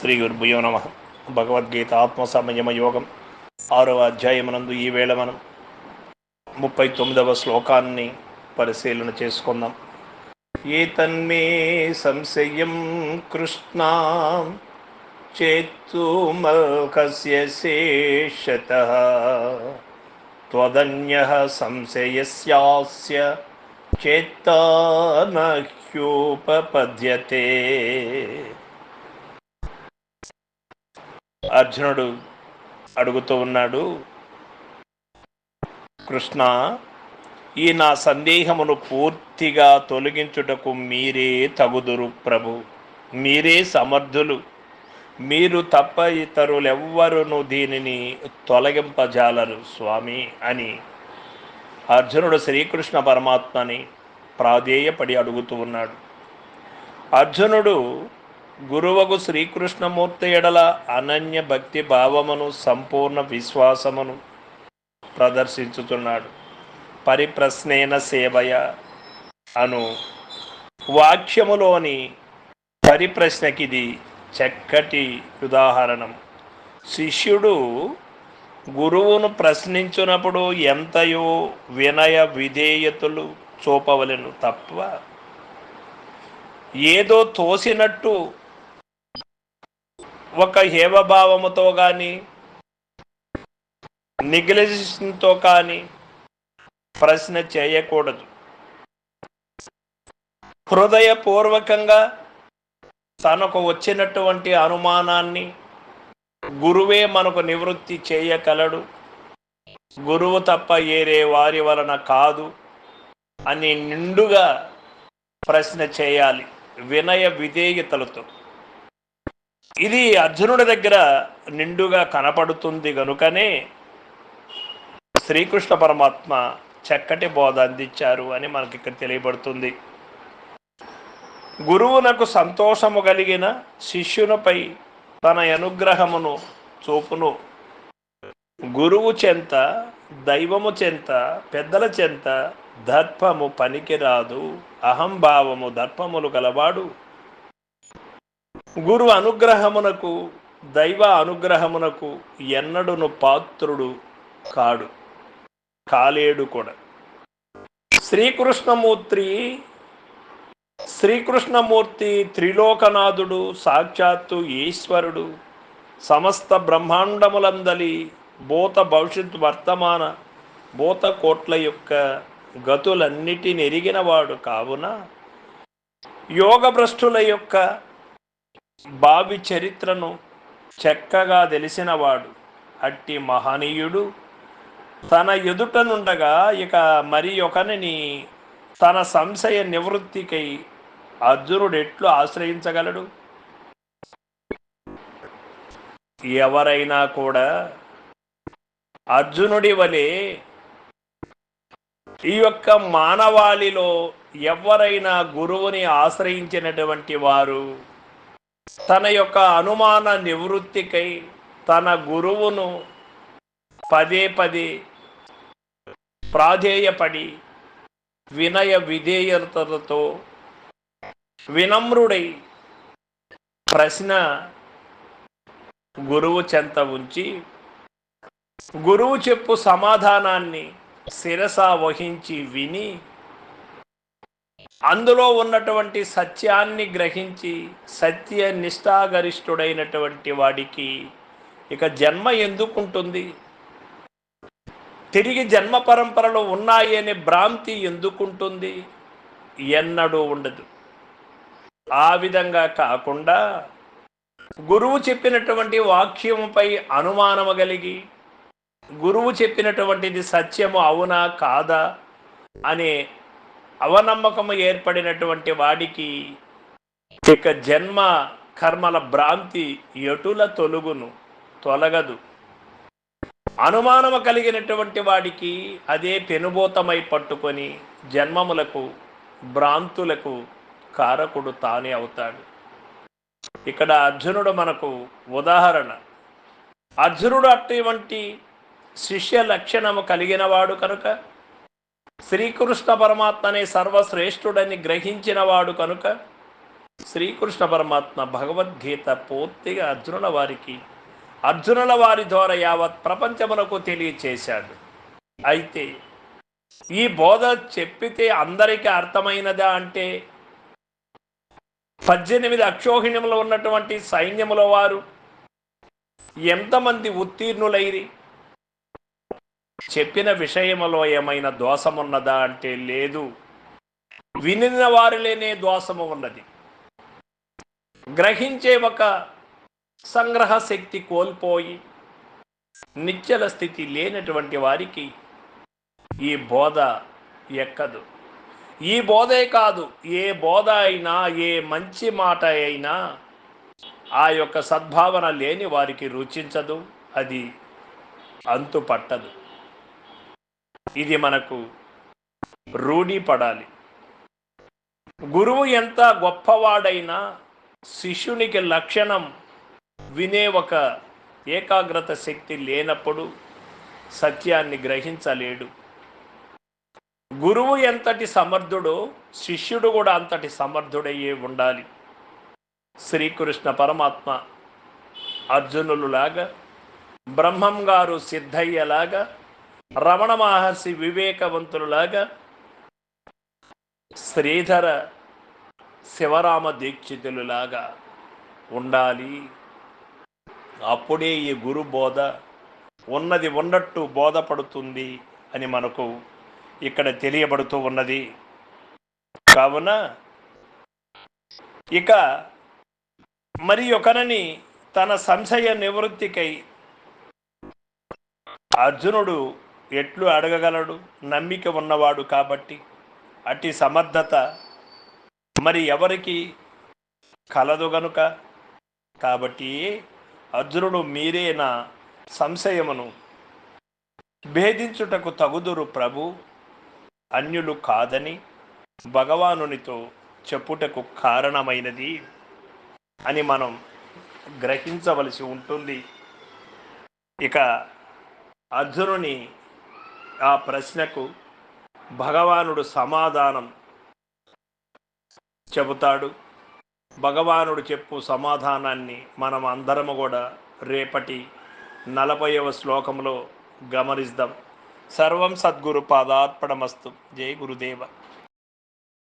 శ్రీ గురుభ్యో నమ. భగవద్గీత ఆత్మ యోగం. ఆరవ అధ్యాయమునందు ఈ మనం ముప్పై తొమ్మిదవ శ్లోకాన్ని పరిశీలన చేసుకుందాం. ఏ తన్మే సంశయం కృష్ణ చేత్తుమల్కస్య శేషత. త్వదన్య సంశయస్యాస్య చేత్తానహ్యోపపద్యతే అర్జునుడు అడుగుతూ ఉన్నాడు కృష్ణ ఈ నా సందేహమును పూర్తిగా తొలగించుటకు మీరే తగుదురు ప్రభు. మీరే సమర్థులు. మీరు తప్ప ఇతరులెవ్వరును దీనిని తొలగింపజాలరు స్వామి అని అర్జునుడు శ్రీకృష్ణ పరమాత్మని ప్రాధేయపడి అడుగుతూ ఉన్నాడు. అర్జునుడు గురువకు శ్రీకృష్ణమూర్తి ఎడల అనన్య భక్తి భావమును సంపూర్ణ విశ్వాసమును ప్రదర్శించుతున్నాడు పరిప్రశ్నేన సేవయ అను వాక్యములోని పరిప్రశ్నకిది చక్కటి ఉదాహరణం. శిష్యుడు గురువును ప్రశ్నించినప్పుడు ఎంతయో వినయ విధేయతలు చూపవలెను తప్ప ఏదో తోసినట్టు ఒక హేవభావముతో కానీ నిగ్లెజెన్స్తో కానీ ప్రశ్న చేయకూడదు. హృదయపూర్వకంగా తనకు వచ్చినటువంటి అనుమానాన్ని గురువే మనకు నివృత్తి చేయగలడు. గురువు తప్ప ఏరే వారి వలన కాదు అని నిండుగా ప్రశ్న చేయాలి వినయ విధేయతలతో. ఇది అర్జునుడి దగ్గర నిండుగా కనపడుతుంది గనుకనే శ్రీకృష్ణ పరమాత్మ చక్కటి బోధ అందించారు అని మనకి ఇక్కడ తెలియబడుతుంది. గురువునకు సంతోషము కలిగిన శిష్యునిపై తన అనుగ్రహమును చూపును. గురువు చెంత దైవము చెంత పెద్దల చెంత దర్పము పనికిరాదు అహంభావము దర్పములు గలవాడు. గురు అనుగ్రహమునకు దైవ అనుగ్రహమునకు ఎన్నడును పాత్రుడు కాడు కాలేడు కూడా. శ్రీకృష్ణమూర్తి శ్రీకృష్ణమూర్తి త్రిలోకనాథుడు సాక్షాత్తు ఈశ్వరుడు సమస్త బ్రహ్మాండములందలి భూత భవిష్యత్ వర్తమాన భూత కోట్ల యొక్క గతులన్నిటిని ఎరిగినవాడు కావున యోగభ్రష్టుల యొక్క బావి చరిత్రను చక్కగా తెలిసినవాడు. అట్టి మహనీయుడు. తన ఎదుటనుండగా ఇక మరి ఒకరిని తన సంశయ నివృత్తికై అర్జునుడు ఎట్లు ఆశ్రయించగలడు? ఎవరైనా కూడా అర్జునుడి వలె ఈ యొక్క మానవాళిలో ఎవరైనా గురువుని ఆశ్రయించినటువంటి వారు తన యొక్క అనుమాన నివృత్తికై తన గురువును పదే పదే ప్రాధేయపడి వినయ విధేయతలతో వినమ్రుడై ప్రశ్న గురువు చెంత ఉంచి గురువు చెప్పు సమాధానాన్ని శిరస వహించి విని అందులో ఉన్నటువంటి సత్యాన్ని గ్రహించి సత్య నిష్ఠాగరిష్ఠుడైనటువంటి వాడికి ఇక జన్మ ఎందుకుంటుంది? తిరిగి జన్మ పరంపరలో ఉన్నాయి అనే భ్రాంతి ఎందుకుంటుంది? ఎన్నడూ ఉండదు. ఆ విధంగా కాకుండా గురువు చెప్పినటువంటి వాక్యముపై అనుమానము కలిగి గురువు చెప్పినటువంటిది సత్యము అవునా కాదా అనే అవనమ్మకము ఏర్పడినటువంటి వాడికి ఇక జన్మ కర్మల భ్రాంతి ఎటుల తొలుగును తొలగదు. అనుమానము కలిగినటువంటి వాడికి అదే పెనుభూతమై పట్టుకొని జన్మములకు భ్రాంతులకు కారకుడు తానే అవుతాడు. ఇక్కడ అర్జునుడు మనకు ఉదాహరణ. అర్జునుడు అటువంటి శిష్య లక్షణము కలిగినవాడు కనుక శ్రీకృష్ణ పరమాత్మనే సర్వశ్రేష్ఠుడని గ్రహించినవాడు కనుక శ్రీకృష్ణ పరమాత్మ భగవద్గీత పూర్తిగా అర్జునుల వారికి అర్జునుల వారి ద్వారా యావత్ ప్రపంచమునకు తెలియచేశాడు. అయితే ఈ బోధ చెప్పితే అందరికీ అర్థమైనదా అంటే పద్దెనిమిది అక్షోహిణ్యములు ఉన్నటువంటి సైన్యముల వారు ఎంతమంది ఉత్తీర్ణులైరి చెప్పిన విషయములో ఏమైనా దోషమున్నదా అంటే లేదు. వినిన వారిలోనే దోషము ఉన్నది. గ్రహించే ఒక సంగ్రహ శక్తి కోల్పోయి నిశ్చల స్థితి లేనటువంటి వారికి ఈ బోధ ఎక్కదు. ఈ బోధే కాదు ఏ బోధ అయినా ఏ మంచి మాట అయినా ఆ యొక్క సద్భావన లేని వారికి రుచించదు అది అంతు పట్టదు ఇది మనకు రూఢిపడాలి. గురువు ఎంత గొప్పవాడైనా శిష్యునికి లక్షణం వినే ఒక ఏకాగ్రత శక్తి లేనప్పుడు సత్యాన్ని గ్రహించలేడు. గురువు ఎంతటి సమర్థుడో శిష్యుడు కూడా అంతటి సమర్థుడయ్యే ఉండాలి. శ్రీకృష్ణ పరమాత్మ అర్జునులులాగా బ్రహ్మం గారు సిద్ధయ్యలాగా రమణ మహర్షి వివేకవంతులులాగా శ్రీధర శివరామ దీక్షితులులాగా ఉండాలి. అప్పుడే ఈ గురు బోధ ఉన్నది ఉన్నట్టు బోధపడుతుంది అని మనకు ఇక్కడ తెలియబడుతూ ఉన్నది. కావున ఇక మరి ఒకనని తన సంశయ నివృత్తికై అర్జునుడు ఎట్లు అడగగలడు? నమ్మిక ఉన్నవాడు కాబట్టి. అట్టి సమర్థత మరి ఎవరికి కలదు గనుక? కాబట్టి అర్జునుడు మీరే నా సంశయమును భేదించుటకు తగుదురు ప్రభు. అన్యులు కాదని భగవానునితో చెప్పుటకు కారణమైనది అని మనం గ్రహించవలసి ఉంటుంది. ఇక అర్జునుని ఆ ప్రశ్నకు భగవానుడు సమాధానం చెబుతాడు. భగవానుడు చెప్పు సమాధానాన్ని మనం అందరము కూడా రేపటి నలభైవ శ్లోకంలో గమనిద్దాం. సర్వం సద్గురు పాదార్పణమస్తు. జై గురుదేవ.